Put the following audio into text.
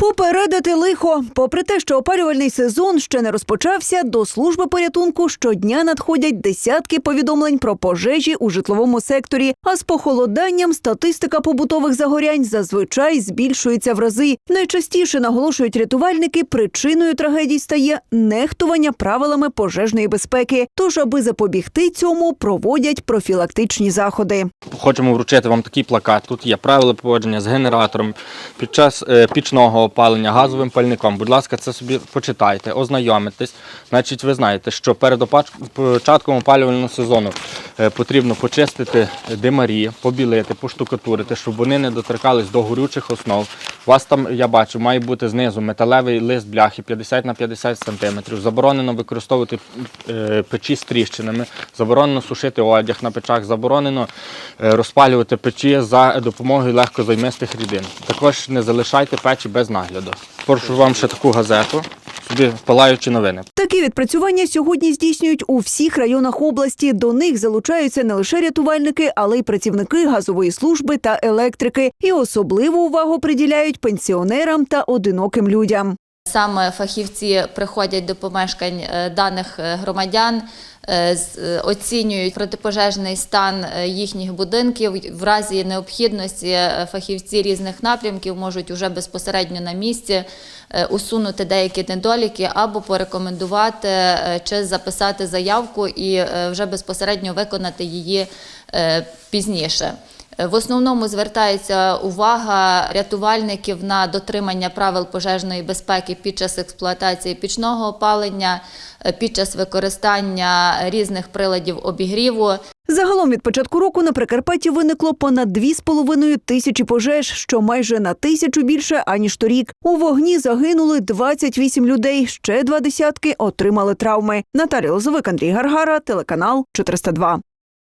Попередити лихо. Попри те, що опалювальний сезон ще не розпочався, до служби порятунку щодня надходять десятки повідомлень про пожежі у житловому секторі. А з похолоданням статистика побутових загорянь зазвичай збільшується в рази. Найчастіше наголошують рятувальники, причиною трагедій стає нехтування правилами пожежної безпеки. Тож, аби запобігти цьому, проводять профілактичні заходи. Хочемо вручити вам такий плакат. Тут є правила поводження з генератором під час е, пічного опалення газовим пальником. Будь ласка, це собі почитайте, ознайомитесь. Значить, ви знаєте, що перед початком опалювального сезону потрібно почистити димарі, побілити, поштукатурити, щоб вони не доторкались до горючих основ. У вас там, я бачу, має бути знизу металевий лист бляхи 50 на 50 см. Заборонено використовувати е, печі з тріщинами, заборонено сушити одяг на печах, заборонено е, розпалювати печі за допомогою легкозаймистих рідин. Також не залишайте печі без нагляду. Прошу вам ще таку газету, собі палаючі новини. Такі відпрацювання сьогодні здійснюють у всіх районах області. До них залучаються не лише рятувальники, але й працівники газової служби та електрики. І особливу увагу приділяють пенсіонерам та одиноким людям. Саме фахівці приходять до помешкань е, даних е, громадян, е, оцінюють протипожежний стан їхніх будинків. В разі необхідності фахівці різних напрямків можуть уже безпосередньо на місці усунути деякі недоліки або порекомендувати чи записати заявку і вже безпосередньо виконати її пізніше. В основному звертається увага рятувальників на дотримання правил пожежної безпеки під час експлуатації пічного опалення, е, під час використання різних приладів обігріву. Загалом від початку року на Прикарпатті виникло понад 2,5 тисячі пожеж, що майже на тисячу більше аніж торік. У вогні загинули 28 людей. Ще два десятки отримали травми. Наталія Лозовик, Андрій Гаргара, телеканал 402.